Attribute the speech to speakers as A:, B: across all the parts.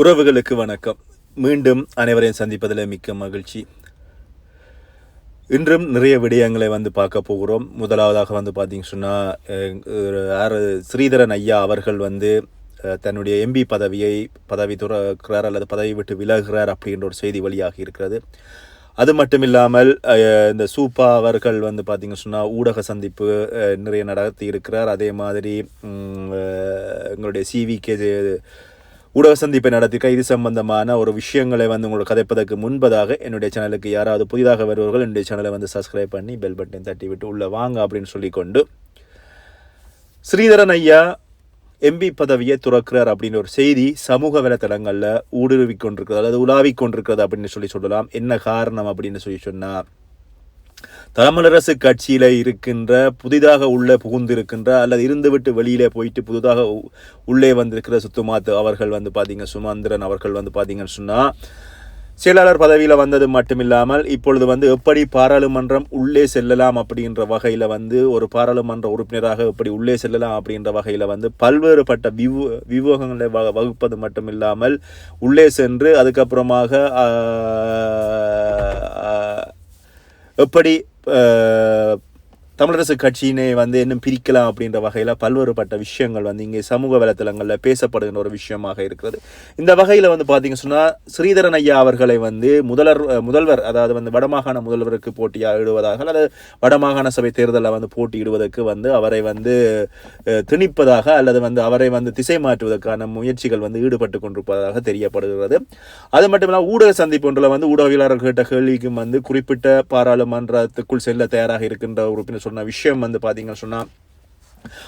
A: உறவுகளுக்கு வணக்கம். மீண்டும் அனைவரையும் சந்திப்பதில் மிக்க மகிழ்ச்சி. இன்றும் நிறைய விடயங்களை வந்து பார்க்க போகிறோம். முதலாவதாக வந்து பார்த்திங்க சொன்னால் ஸ்ரீதரன் ஐயா அவர்கள் வந்து தன்னுடைய எம்பி பதவியை பதவி துறக்கிறார் அல்லது பதவி விட்டு விலகுகிறார் அப்படின்ற ஒரு செய்தி வழியாக இருக்கிறது. அது மட்டும் இல்லாமல் இந்த சூப்பா அவர்கள் வந்து பார்த்திங்க சொன்னால் ஊடக சந்திப்பு நிறைய நடத்தி இருக்கிறார். அதே மாதிரி எங்களுடைய சிவிகே ஊடக சந்திப்பை நடத்திக்க இது சம்பந்தமான ஒரு விஷயங்களை வந்து உங்களுக்கு கதைப்பதற்கு முன்பதாக என்னுடைய சேனலுக்கு யாராவது புதிதாக வருவர்கள் என்னுடைய சேனலை வந்து சப்ஸ்கிரைப் பண்ணி பெல் பட்டன் தட்டி விட்டு உள்ள வாங்க அப்படின்னு சொல்லிக்கொண்டு ஸ்ரீதரன் ஐயா எம்பி பதவியை துறக்கிறார் அப்படின்னு ஒரு செய்தி சமூக வலைத்தளங்களில் ஊடுருவி கொண்டிருக்கிறது அல்லது உலாவிக் கொண்டிருக்கிறது அப்படின்னு சொல்லி சொல்லலாம். என்ன காரணம் அப்படின்னு சொல்லி சொன்னால் தமிழரசு கட்சியில் இருக்கின்ற புதிதாக உள்ளே புகுந்திருக்கின்ற அல்லது இருந்துவிட்டு வெளியிலே போயிட்டு புதிதாக உள்ளே வந்திருக்கிற சுத்துமாத்து அவர்கள் வந்து பார்த்தீங்க சுமந்திரன் அவர்கள் வந்து பார்த்தீங்கன்னு சொன்னால் செயலாளர் பதவியில் வந்தது மட்டுமில்லாமல் இப்பொழுது வந்து எப்படி பாராளுமன்றம் உள்ளே செல்லலாம் அப்படின்ற வகையில் வந்து ஒரு பாராளுமன்ற உறுப்பினராக எப்படி உள்ளே செல்லலாம் அப்படின்ற வகையில் வந்து பல்வேறுபட்ட விவ வியூகங்களை வ வகுப்பது மட்டுமில்லாமல் உள்ளே சென்று அதுக்கப்புறமாக எப்படி தமிழரசு கட்சியினை வந்து இன்னும் பிரிக்கலாம் அப்படின்ற வகையில் பல்வேறுபட்ட விஷயங்கள் வந்து இங்கே சமூக வலைத்தளங்களில் பேசப்படுகின்ற ஒரு விஷயமாக இருக்கிறது. இந்த வகையில் வந்து பார்த்தீங்க சொன்னால் ஸ்ரீதரன் ஐயா அவர்களை வந்து முதல்வர் முதல்வர் அதாவது வந்து வடமாகாண முதல்வருக்கு போட்டியாக இடுவதாக அல்லது வடமாகாண சபை தேர்தலில் வந்து போட்டியிடுவதற்கு வந்து அவரை வந்து திணிப்பதாக அல்லது வந்து அவரை வந்து திசை மாற்றுவதற்கான முயற்சிகள் வந்து ஈடுபட்டு கொண்டிருப்பதாக தெரியப்படுகிறது. அது மட்டும் இல்லாமல் ஊடக சந்திப்பு ஒன்றில் வந்து ஊடகவியலாளர் கேட்ட கேள்விக்கும் வந்து குறிப்பிட்ட பாராளுமன்றத்துக்குள் செல்ல தயாராக இருக்கின்ற உறுப்பினர் சொன்ன விஷயம் வந்து பார்த்தீங்கன்னு சொன்னால்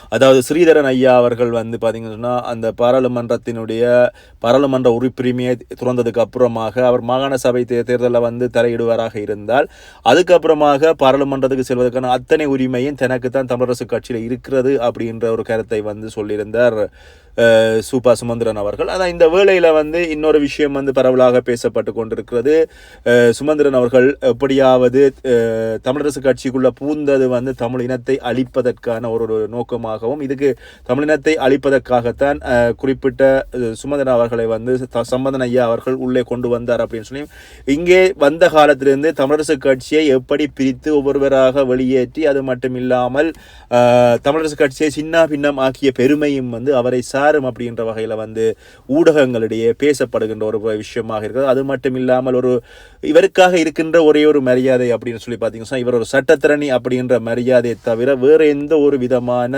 A: அதாவது ஸ்ரீதரன் ஐயா அவர்கள் வந்து பார்த்தீங்கன்னு சொன்னால் அந்த பாராளுமன்றத்தினுடைய பாராளுமன்ற உறுப்பிரிமையை துறந்ததுக்கு அப்புறமாக அவர் மாகாண சபை தே தேர்தலில் வந்து தலையிடுவாராக இருந்தால் அதுக்கப்புறமாக பாராளுமன்றத்துக்கு செல்வதற்கான அத்தனை உரிமையும் தனக்கு தான் தமிழரசு கட்சியில் இருக்கிறது அப்படின்ற ஒரு கருத்தை வந்து சொல்லியிருந்தார். சூப்பா சுமந்திரன் அவர்கள். ஆனால் இந்த வேளையில் வந்து இன்னொரு விஷயம் வந்து பரவலாக பேசப்பட்டு கொண்டிருக்கிறது. சுமந்திரன் அவர்கள் எப்படியாவது தமிழரசு கட்சிக்குள்ளே பூந்தது வந்து தமிழ் இனத்தை அழிப்பதற்கான ஒரு ஒரு நோக்கமாகவும் இதுக்கு தமிழினத்தை அழிப்பதற்காகத்தான் குறிப்பிட்ட சுமந்திரன் அவர்களை வந்து சம்பந்தன் ஐயா அவர்கள் உள்ளே கொண்டு வந்தார் அப்படின்னு சொல்லி இங்கே வந்த காலத்திலிருந்து தமிழரசு கட்சியை எப்படி பிரித்து ஒவ்வொருவராக வெளியேற்றி அது மட்டும் இல்லாமல் தமிழரசு கட்சியை சின்ன பின்னம் ஆக்கிய பெருமையும் வந்து அவரை யாரும் அப்படின்ற வகையில் வந்து ஊடகங்களிடையே பேசப்படுகின்ற ஒரு விஷயமாக இருக்கிறது. அது மட்டும் இல்லாமல் ஒரு இவருக்காக இருக்கின்ற ஒரே ஒரு மரியாதை அப்படின்னு சொல்லி பார்த்தீங்கன்னா இவர் ஒரு சட்டத்திரணி அப்படின்ற மரியாதையை தவிர வேறு எந்த ஒரு விதமான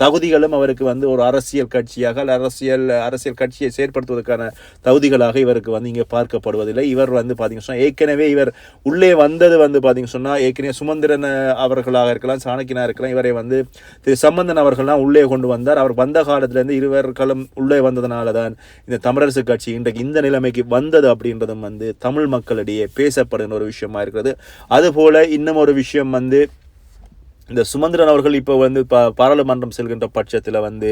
A: தகுதிகளும் அவருக்கு வந்து ஒரு அரசியல் கட்சியாக அல்ல அரசியல் அரசியல் கட்சியை செயற்படுத்துவதற்கான தகுதிகளாக இவருக்கு வந்து இங்கே பார்க்கப்படுவதில்லை. இவர் வந்து பார்த்தீங்கன்னா ஏற்கனவே இவர் உள்ளே வந்தது வந்து பார்த்தீங்க சொன்னால் ஏற்கனவே சுமந்திரன் அவர்களாக இருக்கலாம் சாணக்கியனா இருக்கலாம் இவரை வந்து திரு சம்பந்தன் அவர்கள்லாம் உள்ளே கொண்டு வந்தார். அவர் வந்த காலத்திலேருந்து இருவர்களும் உள்ளே வந்ததுனால தான் இந்த தமிழரசு கட்சி இன்றைக்கு இந்த நிலைமைக்கு வந்தது அப்படின்றதும் வந்து தமிழ் மக்களிடையே பேசப்படுகிற ஒரு விஷயமா இருக்கிறது. அதுபோல இன்னும் ஒரு விஷயம் வந்து இந்த சுமந்திரன் அவர்கள் இப்போ வந்து பா பாராளுமன்றம் செல்கின்ற பட்சத்தில் வந்து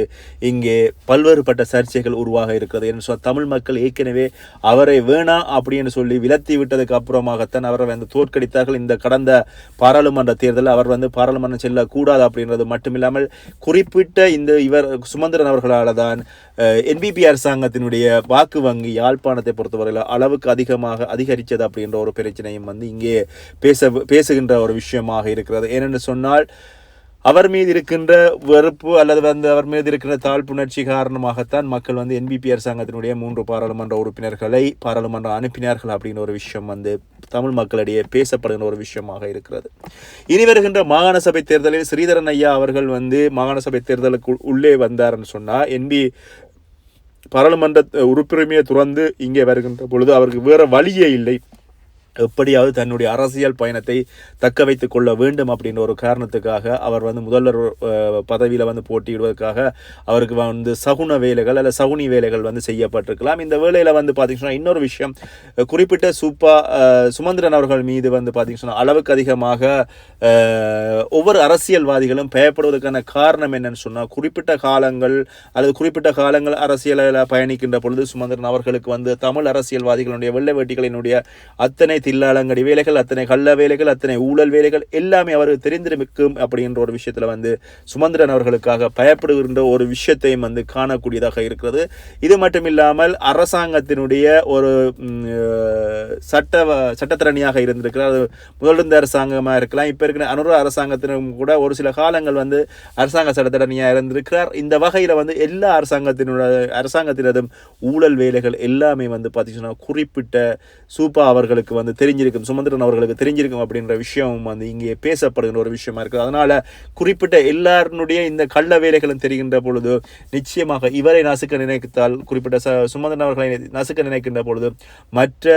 A: இங்கே பல்வேறுபட்ட சர்ச்சைகள் உருவாக இருக்கிறது. என்று சொன்னால் தமிழ் மக்கள் ஏற்கனவே அவரை வேணாம் அப்படின்னு சொல்லி விலத்தி விட்டதுக்கு அப்புறமாகத்தான் அவரை வந்து தோற்கடித்தார்கள். இந்த கடந்த பாராளுமன்ற தேர்தலில் அவர் வந்து பாராளுமன்றம் செல்லக்கூடாது அப்படின்றது மட்டுமில்லாமல் குறிப்பிட்ட இந்த இவர் சுமந்திரன் அவர்களால் தான் என்பிபி அரசாங்கத்தினுடைய வாக்கு வங்கி யாழ்ப்பாணத்தை பொறுத்தவரையில் அளவுக்கு அதிகமாக அதிகரித்தது அப்படின்ற ஒரு பிரச்சனையும் வந்து இங்கே பேச பேசுகின்ற ஒரு விஷயமாக இருக்கிறது. ஏனென்று சொன்னால் அவர் மீது இருக்கின்ற வெறுப்பு அல்லது வந்து அவர் மீது இருக்கின்ற தாழ்ப்புணர்ச்சி காரணமாகத்தான் மக்கள் வந்து என்பிபி அரசாங்கத்தினுடைய மூன்று பாராளுமன்ற உறுப்பினர்களை பாராளுமன்றம் அனுப்பினார்கள் அப்படிங்கிற ஒரு விஷயம் வந்து தமிழ் மக்களிடையே பேசப்படுகின்ற ஒரு விஷயமாக இருக்கிறது. இனி வருகின்ற மாகாண சபை தேர்தலில் ஸ்ரீதரன் ஐயா அவர்கள் வந்து மாகாண சபை தேர்தலுக்கு உள்ளே வந்தார்னு சொன்னால் என்பி பாராளுமன்ற உறுப்புரிமையை துறந்து இங்கே வருகின்ற பொழுது அவருக்கு வேறு வழியே இல்லை. எப்படியாவது தன்னுடைய அரசியல் பயணத்தை தக்க வைத்து கொள்ள வேண்டும் அப்படின்ற ஒரு காரணத்துக்காக அவர் வந்து முதல்வர் பதவியில் வந்து போட்டியிடுவதற்காக அவருக்கு வந்து சகுன வேலைகள் அல்ல சகுனி வேலைகள் வந்து செய்யப்பட்டிருக்கலாம். இந்த வேலையில் வந்து பார்த்தீங்கன்னா இன்னொரு விஷயம் குறிப்பிட்ட சூப்பா சுமந்திரன் அவர்கள் மீது வந்து பார்த்தீங்கன்னா அளவுக்கு அதிகமாக ஒவ்வொரு அரசியல்வாதிகளும் பயப்படுவதற்கான காரணம் என்னன்னு சொன்னால் குறிப்பிட்ட காலங்கள் அல்லது குறிப்பிட்ட காலங்கள் அரசியலில் பயணிக்கின்ற பொழுது சுமந்திரன் அவர்களுக்கு வந்து தமிழ் அரசியல்வாதிகளுடைய வெள்ளை வேட்டிகளினுடைய அத்தனை தில்லாலங்கடி வேலைகள் அத்தனை கள்ள வேலைகள் அத்தனை ஊழல் வேலைகள் எல்லாமே அவருக்கு தெரிந்திருக்கும் அப்படின்ற ஒரு விஷயத்தில் வந்து சுமந்திரன் அவர்களுக்காக பயப்படுகின்ற ஒரு விஷயத்தையும் வந்து காணக்கூடியதாக இருக்கிறது. இது மட்டும் இல்லாமல் அரசாங்கத்தினுடைய ஒரு சட்ட சட்டத்திறனியாக இருந்திருக்கிறார். அது முதலிருந்த அரசாங்கமாக இருக்கலாம் இப்போ இருக்கிற அனுர அரசாங்கத்தினும் கூட ஒரு சில காலங்கள் வந்து அரசாங்க சட்டத்திறனியாக இருந்திருக்கிறார். இந்த வகையில் வந்து எல்லா அரசாங்கத்தினுடைய அரசாங்கத்தினதும் ஊழல் வேலைகள் எல்லாமே வந்து பார்த்தீங்கன்னா குறிப்பிட்ட சூப்பா அவர்களுக்கு வந்து தெரிஞ்சிருக்கும் சுமந்திரன் அவர்களுக்கு தெரிஞ்சிருக்கும் அப்படின்ற விஷயம் வந்து இங்கே பேசப்படுகின்ற ஒரு விஷயமா இருக்குது. அதனால் குறிப்பிட்ட எல்லாருடைய இந்த கள்ள வேலைகளும் தெரிகின்ற பொழுது நிச்சயமாக இவரை நசுக்க நினைத்தால் குறிப்பிட்ட ச சுமந்திரன் அவர்களை நசுக்க நினைக்கின்ற பொழுது மற்ற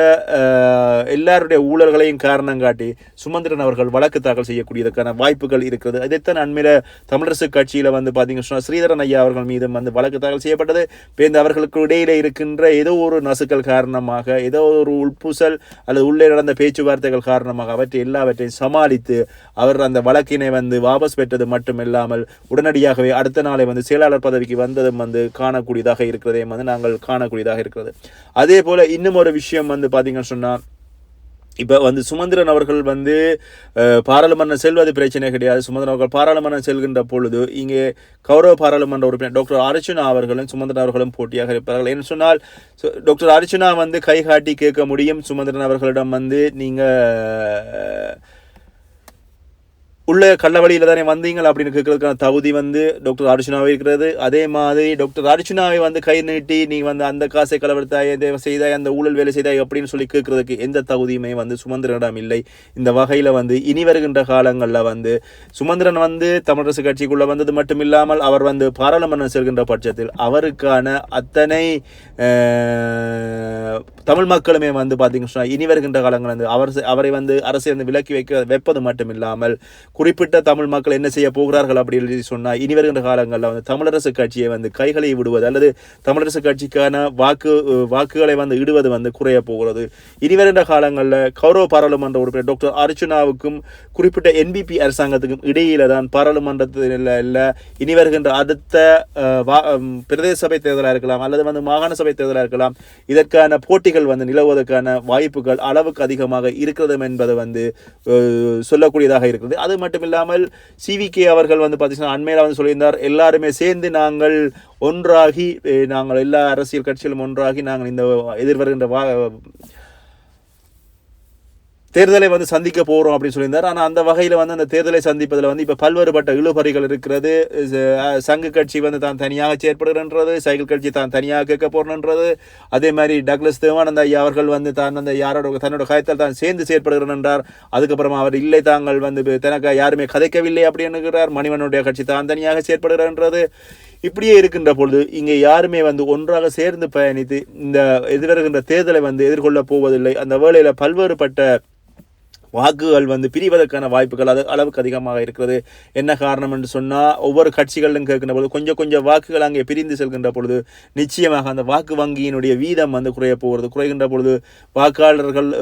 A: எல்லாருடைய ஊழல்களையும் காரணம் காட்டி சுமந்திரன் அவர்கள் வழக்கு தாக்கல் செய்யக்கூடியதற்கான வாய்ப்புகள் இருக்கிறது. அதைத்தான் அண்மையில் தமிழரசு கட்சியில் வந்து பார்த்தீங்கன்னு சொன்னால் ஸ்ரீதரன் ஐயா அவர்கள் மீதும் வந்து வழக்கு தாக்கல் செய்யப்பட்டது. பேருந்து அவர்களுக்கு இடையில இருக்கின்ற ஏதோ ஒரு நசுக்கல் காரணமாக ஏதோ ஒரு உள்பூசல் அல்லது உள்ளே நடந்த பேச்சுவார்த்தைகள் காரணமாக அவற்றை எல்லாவற்றையும் சமாளித்து அவர் அந்த வழக்கினை வந்து வாபஸ் பெற்றது மட்டுமில்லாமல் உடனடியாகவே அடுத்த நாளை வந்து செயலாளர் பதவிக்கு வந்ததும் வந்து காணக்கூடியதாக இருக்கிறதையும் வந்து நாங்கள் காணக்கூடியதாக இருக்கிறது. அதே போல இன்னும் ஒரு விஷயம் வந்து பார்த்தீங்கன்னு சொன்னால் இப்போ வந்து சுமந்திரன் அவர்கள் வந்து பாராளுமன்றம் செல்வது பிரச்சனை கிடையாது. சுமந்திரன் அவர்கள் பாராளுமன்றம் செல்கின்ற பொழுது இங்கே கௌரவ பாராளுமன்ற உறுப்பினர் டாக்டர் அர்ச்சுனா அவர்களும் சுமந்திரன் அவர்களும் போட்டியாக இருப்பார்கள். என்று சொன்னால் டாக்டர் அர்ச்சுனா வந்து கை காட்டி கேட்க முடியும். சுமந்திரன் அவர்களிடம் வந்து நீங்கள் உள்ள கள்ளவழியில் தானே வந்தீங்கள் அப்படின்னு கேட்கறதுக்கான தகுதி வந்து டாக்டர் அர்ஜுனாவே இருக்கிறது. அதே மாதிரி டாக்டர் அர்ஜுனாவை வந்து கை நீட்டி நீ வந்து அந்த காசை களவெடுத்தாய் இதை செய்தாய் அந்த ஊழல் வேலை செய்தாய் அப்படின்னு சொல்லி கேட்கறதுக்கு எந்த தகுதியுமே வந்து சுமந்திரனிடம் இல்லை. இந்த வகையில் வந்து இனி வருகின்ற காலங்களில் வந்து சுமந்திரன் வந்து தமிழரசு கட்சிக்குள்ளே வந்தது மட்டும் இல்லாமல் அவர் வந்து பாராளுமன்றம் செல்கின்ற பட்சத்தில் அவருக்கான அத்தனை தமிழ் மக்களுமே வந்து பார்த்தீங்கன்னா இனி வருகின்ற காலங்கள் வந்து அவர் அவரை வந்து அரசியல் விலக்கி வைக்க வைப்பது மட்டும் இல்லாமல் குறிப்பிட்ட தமிழ் மக்கள் என்ன செய்ய போகிறார்கள் அப்படின்னு சொன்னால் இனி வருகின்ற காலங்களில் வந்து தமிழரசு கட்சியை வந்து கைகளை விடுவது அல்லது தமிழரசு கட்சிக்கான வாக்கு வாக்குகளை வந்து இடுவது வந்து குறைய போகிறது. இனி வருகின்ற காலங்களில் கௌரவ பாராளுமன்ற உறுப்பினர் டாக்டர் அர்ச்சுனாவுக்கும் குறிப்பிட்ட என்பிபி அரசாங்கத்துக்கும் இடையில தான் பாராளுமன்றத்தில் இல்லை இனி வருகின்ற அடுத்த வா- பிரதேச சபை தேர்தலாக இருக்கலாம் அல்லது வந்து மாகாண சபை தேர்தலாக இருக்கலாம் இதற்கான போட்டிகள் வந்து நிலவுவதற்கான வாய்ப்புகள் அளவுக்கு அதிகமாக இருக்கிறது என்பது வந்து சொல்லக்கூடியதாக இருக்கிறது. அது மட்டும் இல்லாமல் சிவிகே அவர்கள் வந்து பார்த்தீங்கன்னா அண்மையில் வந்து சொல்லியிருந்தார் எல்லாருமே சேர்ந்து நாங்கள் ஒன்றாகி நாங்கள் எல்லா அரசியல் கட்சிகளும் ஒன்றாகி நாங்கள் இந்த எதிர்வருகின்ற வா தேர்தலை வந்து சந்திக்க போகிறோம் அப்படின்னு சொல்லியிருந்தார். ஆனால் அந்த வகையில் வந்து அந்த தேர்தலை சந்திப்பதில் வந்து இப்போ பல்வேறுபட்ட இழுபறிகள் இருக்கிறது. சங்கு கட்சி வந்து தான் தனியாக செயற்படுகிறன்றது சைக்கிள் கட்சி தான் தனியாக கேட்க போகிறன்றது அதே மாதிரி டக்ளஸ் தேவானந்த ஐயா அவர்கள் வந்து தான் அந்த யாரோட தன்னோட காயத்தால் தான் சேர்ந்து செயற்படுகிறேன் என்றார் அதுக்கப்புறமா அவர் இல்லை தாங்கள் வந்து தனக்கு யாருமே கதைக்கவில்லை அப்படின்னுகிறார் மணிவனுடைய கட்சி தான் தனியாக செயற்படுகிறன்றது இப்படியே இருக்கின்ற பொழுது இங்கே யாருமே வந்து ஒன்றாக சேர்ந்து பயணித்து இந்த எதிர்வருகின்ற தேர்தலை வந்து எதிர்கொள்ளப் போவதில்லை. அந்த வேளையில் பல்வேறுபட்ட வாக்குகள் வந்து பிரிவதற்கான வாய்ப்புகள் அது அளவுக்கு அதிகமாக இருக்கிறது. என்ன காரணம் என்று சொன்னால் ஒவ்வொரு கட்சிகளிலும் கேட்கின்ற பொழுது கொஞ்சம் கொஞ்சம் வாக்குகள் அங்கே பிரிந்து செல்கின்ற பொழுது நிச்சயமாக அந்த வாக்கு வங்கியினுடைய வீதம் வந்து குறைய போகிறது. குறைகின்ற பொழுது வாக்காளர்கள்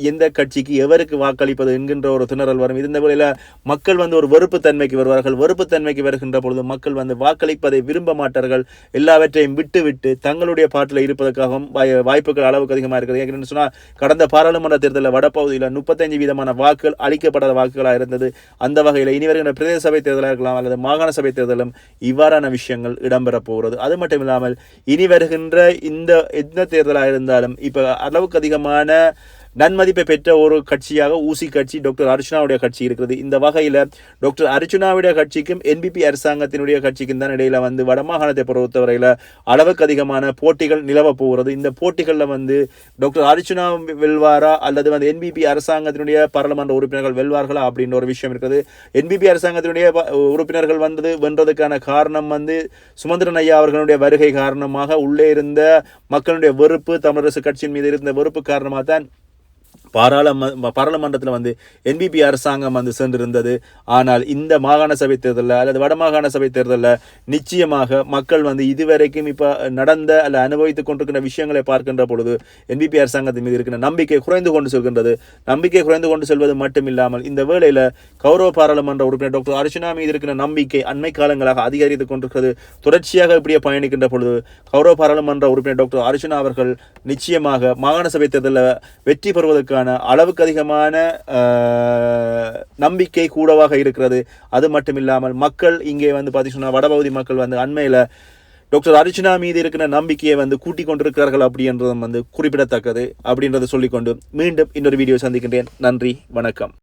A: எந்த கட்சிக்கு எவருக்கு வாக்களிப்பது என்கின்ற ஒரு திணறல் வரும். இருந்த வேளையில் மக்கள் வந்து ஒரு வெறுப்பு தன்மைக்கு வருவார்கள். வெறுப்பு தன்மைக்கு வருகின்ற பொழுது மக்கள் வந்து வாக்களிப்பதை விரும்ப மாட்டார்கள். எல்லாவற்றையும் விட்டு விட்டு தங்களுடைய பாட்டில் இருப்பதற்காகவும் வாய்- வாய்ப்புகள் அளவுக்கு அதிகமாக இருக்கிறது. ஏன்னு சொன்னால் கடந்த பாராளுமன்ற தேர்தலில் வடபகுதியில் முப்பத்தஞ்சு விதமான வாக்குகள் அளிக்கப்படாத வாக்குகளாக இருந்தது. அந்த வகையில் இனி வருகின்ற பிரதேச சபை தேர்தலாக இருக்கலாம் அல்லது மாகாண சபை தேர்தலும் இவ்வாறான விஷயங்கள் இடம்பெறப் போகிறது. அது மட்டும் இல்லாமல் இனி வருகின்ற இந்த எந்த தேர்தலாக இருந்தாலும் இப்போ அளவுக்கு அதிகமான நன்மதிப்பை பெற்ற ஒரு கட்சியாக ஊசி கட்சி டாக்டர் அர்ச்சுனாவுடைய கட்சி இருக்கிறது. இந்த வகையில் டாக்டர் அர்ச்சுனாவுடைய கட்சிக்கும் என்பிபி அரசாங்கத்தினுடைய கட்சிக்கும் தான் இடையில வந்து வடமாகாணத்தை பொறுத்தவரையில் அளவுக்கு அதிகமான போட்டிகள் நிலவ போகிறது. இந்த போட்டிகளில் வந்து டாக்டர் அர்ச்சுனா வெல்வாரா அல்லது வந்து என்பிபி அரசாங்கத்தினுடைய பாராளுமன்ற உறுப்பினர்கள் வெல்வார்களா அப்படின்ற ஒரு விஷயம் இருக்குது. என்பிபி அரசாங்கத்தினுடைய உறுப்பினர்கள் வந்தது வென்றதுக்கான காரணம் வந்து சுமந்திரன் ஐயா அவர்களுடைய வருகை காரணமாக உள்ளே இருந்த மக்களுடைய வெறுப்பு தமிழரசு கட்சியின் மீது இருந்த வெறுப்பு காரணமாக தான் பாராளும பாராளுமன்றத்தில் வந்து என்பிபி அரசாங்கம் வந்து சென்றிருந்தது ஆனால் இந்த மாகாண சபை தேர்தலில் அல்லது வடமாகாண சபை தேர்தலில் நிச்சயமாக மக்கள் வந்து இதுவரைக்கும் இப்போ நடந்த அல்ல அனுபவித்துக் கொண்டிருக்கிற விஷயங்களை பார்க்கின்ற பொழுது என்பிபி அரசாங்கத்தின் மீது இருக்கிற நம்பிக்கை குறைந்து கொண்டு செல்கின்றது. நம்பிக்கை குறைந்து கொண்டு செல்வது மட்டும் இல்லாமல் இந்த வேளையில் கௌரவ பாராளுமன்ற உறுப்பினர் டாக்டர் அர்ச்சனா மீது இருக்கிற நம்பிக்கை அண்மை காலங்களாக அதிகரித்துக் கொண்டிருக்கிறது. தொடர்ச்சியாக இப்படியே பயணிக்கின்ற பொழுது கௌரவ பாராளுமன்ற உறுப்பினர் டாக்டர் அர்ச்சனா அவர்கள் நிச்சயமாக மாகாண சபை தேர்தலில் வெற்றி பெறுவதற்கு அவர்களுக்கான அளவுக்கு அதிகமான நம்பிக்கை கூடவாக இருக்கிறது. அது மட்டும் இல்லாமல் மக்கள் இங்கே வந்து பார்த்தீங்கன்னா வடபகுதி மக்கள் வந்து அண்மையில் டாக்டர் அர்ச்சனா மீது இருக்கிற நம்பிக்கையை வந்து கூட்டிக் கொண்டிருக்கிறார்கள் அப்படின்றதும் வந்து குறிப்பிடத்தக்கது அப்படின்றத சொல்லிக்கொண்டு மீண்டும் இன்னொரு வீடியோ சந்திக்கின்றேன். நன்றி வணக்கம்.